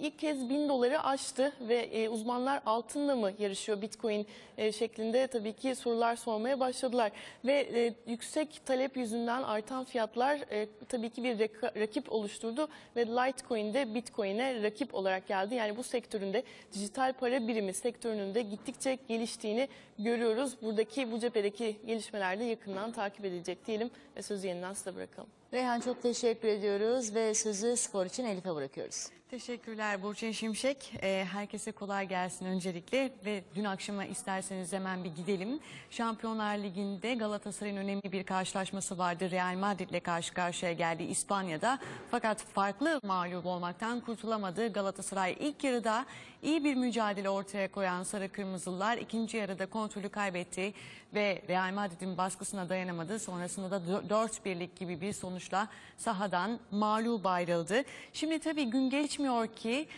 İlk kez 1000 doları aştı ve e, uzmanlar altınla mı yarışıyor Bitcoin e, şeklinde tabii ki sorular sormaya başladılar. Ve e, yüksek talep yüzünden artan fiyatlar e, tabii ki bir rakip oluşturdu ve Litecoin de Bitcoin'e rakip olarak geldi. Yani bu sektöründe dijital para birimi sektörünün de gittikçe geliştiğini görüyoruz. Buradaki bu cephedeki gelişmeler de yakından takip edilecek diyelim ve sözü yeniden size bırakalım. Reyhan çok teşekkür ediyoruz ve sözü spor için Elif'e bırakıyoruz. Teşekkürler Burçin Şimşek. Ee, herkese kolay gelsin öncelikle ve dün akşama isterseniz hemen bir gidelim. Şampiyonlar Ligi'nde Galatasaray'ın önemli bir karşılaşması vardı. Real Madrid'le karşı karşıya geldi İspanya'da. Fakat farklı mağlup olmaktan kurtulamadı. Galatasaray ilk yarıda iyi bir mücadele ortaya koyan Sarı Kırmızılılar ikinci yarıda kontrolü kaybetti ve Real Madrid'in baskısına dayanamadı. Sonrasında da 4 birlik gibi bir sonuçla sahadan mağlup ayrıldı. Şimdi tabii gün geçmiyor ki